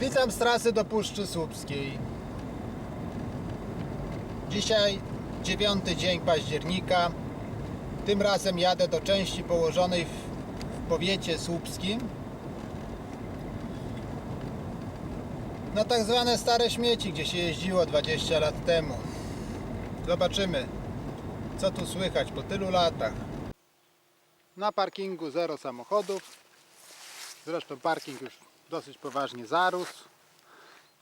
Witam z trasy do Puszczy Słupskiej. Dzisiaj dziewiąty dzień października. Tym razem jadę do części położonej w, w powiecie słupskim. Na tak zwane stare śmieci, gdzie się jeździło 20 lat temu. Zobaczymy, co tu słychać po tylu latach. Na parkingu zero samochodów. Zresztą parking już dosyć poważnie zarósł.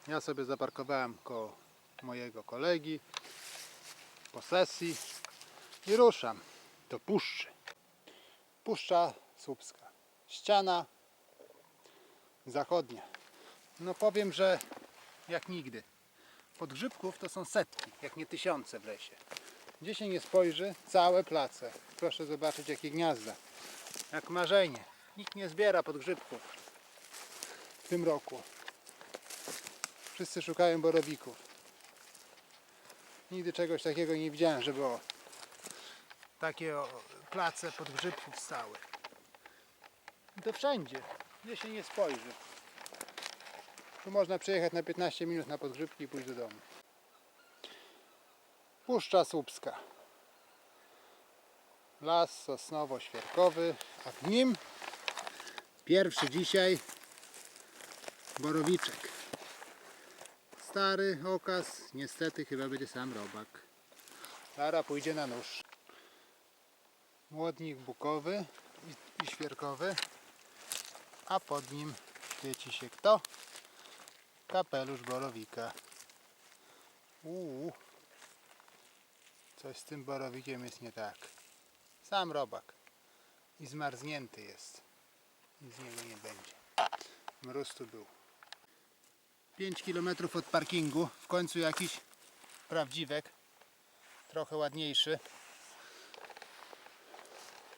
Ja sobie zaparkowałem koło mojego kolegi po sesji i ruszam do puszczy. Puszcza Słupska. Ściana zachodnia. No powiem, że jak nigdy. Podgrzybków to są setki, jak nie tysiące w lesie. Gdzie się nie spojrzy, całe place. Proszę zobaczyć jakie gniazda. Jak marzenie. Nikt nie zbiera podgrzybków tym roku. Wszyscy szukają borowików. Nigdy czegoś takiego nie widziałem, żeby o, takie o, place podgrzybków stały. I to wszędzie, gdzie się nie spojrzy. Tu można przyjechać na 15 minut na podgrzybki i pójść do domu. Puszcza Słupska. Las sosnowo-świerkowy, a w nim pierwszy dzisiaj borowiczek. Stary okaz, niestety chyba będzie sam robak. Lara pójdzie na nóż. Młodnik bukowy i, i świerkowy, a pod nim świeci się kto? Kapelusz borowika. Uuu, coś z tym borowikiem jest nie tak. Sam robak. I zmarznięty jest. Nic z niego nie będzie. Mróz tu był. 5 km od parkingu. W końcu jakiś prawdziwek. Trochę ładniejszy.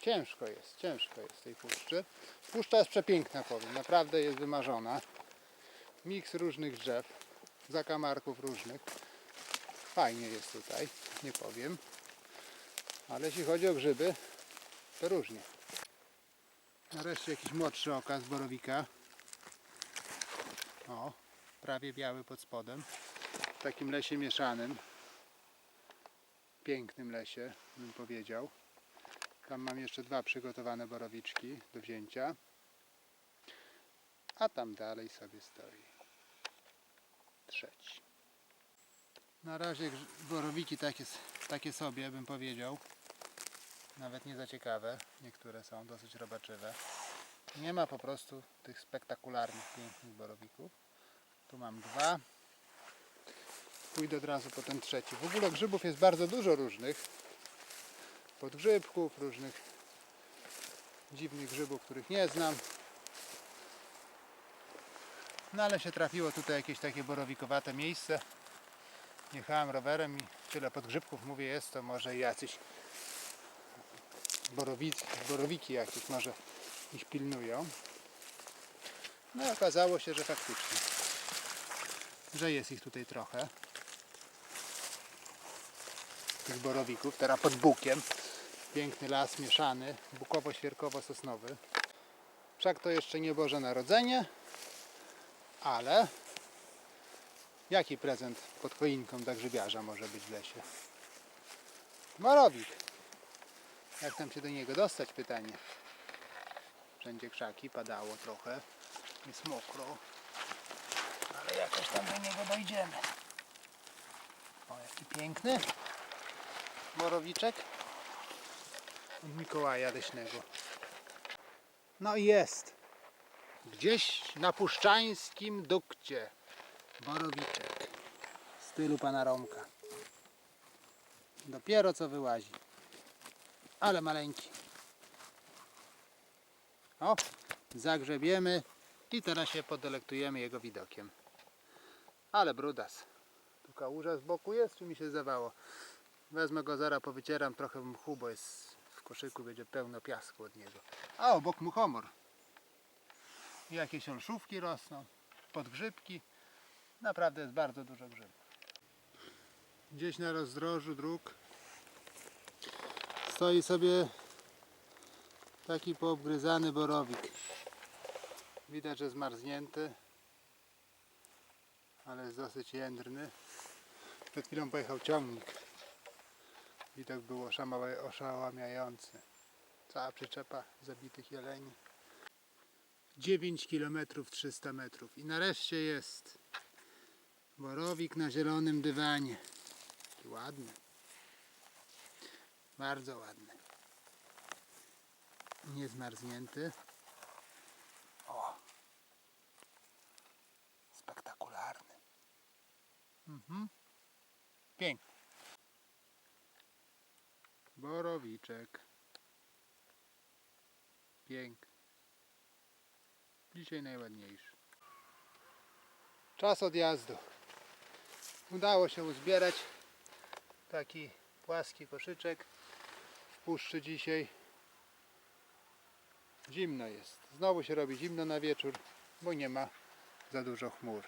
Ciężko jest, ciężko jest tej puszczy. Puszcza jest przepiękna powiem, naprawdę jest wymarzona. Miks różnych drzew, zakamarków różnych. Fajnie jest tutaj, nie powiem. Ale jeśli chodzi o grzyby, to różnie. Nareszcie jakiś młodszy okaz borowika. O, prawie biały pod spodem. W takim lesie mieszanym. Pięknym lesie, bym powiedział. Tam mam jeszcze dwa przygotowane borowiczki do wzięcia. A tam dalej sobie stoi. Trzeci. Na razie borowiki takie, takie sobie, bym powiedział. Nawet nie za ciekawe. Niektóre są dosyć robaczywe. Nie ma po prostu tych spektakularnych, pięknych borowików. Tu mam dwa. Pójdę od razu po ten trzeci. W ogóle grzybów jest bardzo dużo różnych. Podgrzybków, różnych dziwnych grzybów, których nie znam. No ale się trafiło tutaj jakieś takie borowikowate miejsce. Jechałem rowerem i tyle podgrzybków mówię jest, to może jacyś borowic, borowiki jakieś może ich pilnują. No okazało się, że faktycznie, że jest ich tutaj trochę. Tych borowików, teraz pod bukiem. Piękny las mieszany, bukowo-świerkowo-sosnowy. Wszak to jeszcze nie Boże Narodzenie, ale jaki prezent pod choinką dla grzybiarza może być w lesie? Borowik. Jak tam się do niego dostać? Pytanie. Wszędzie krzaki, padało trochę. Jest mokro. Ale jakoś tam do niego dojdziemy. O, jaki piękny. Borowiczek. Od Mikołaja Leśnego. No i jest. Gdzieś na puszczańskim dukcie. Borowiczek. W stylu pana Romka. Dopiero co wyłazi ale maleńki. O, zagrzebiemy i teraz się podelektujemy jego widokiem. Ale brudas. Tu kałuża z boku jest, czy mi się zdawało? Wezmę go zaraz, powycieram trochę mchu, bo jest w koszyku, będzie pełno piasku od niego. A obok muchomor. Jakieś olszówki rosną, podgrzybki. Naprawdę jest bardzo dużo grzybów. Gdzieś na rozdrożu dróg stoi sobie taki poobgryzany borowik. Widać, że zmarznięty. Ale jest dosyć jędrny. Przed chwilą pojechał ciągnik. Widok był oszama- oszałamiający. Cała przyczepa zabitych jeleni. 9 km 300 metrów i nareszcie jest borowik na zielonym dywanie. Ładny. Bardzo ładny. Niezmarznięty. O! Spektakularny. Mhm. Piękny. Borowiczek. Piękny. Dzisiaj najładniejszy. Czas odjazdu. Udało się uzbierać taki płaski koszyczek w puszczy dzisiaj. Zimno jest. Znowu się robi zimno na wieczór, bo nie ma za dużo chmur.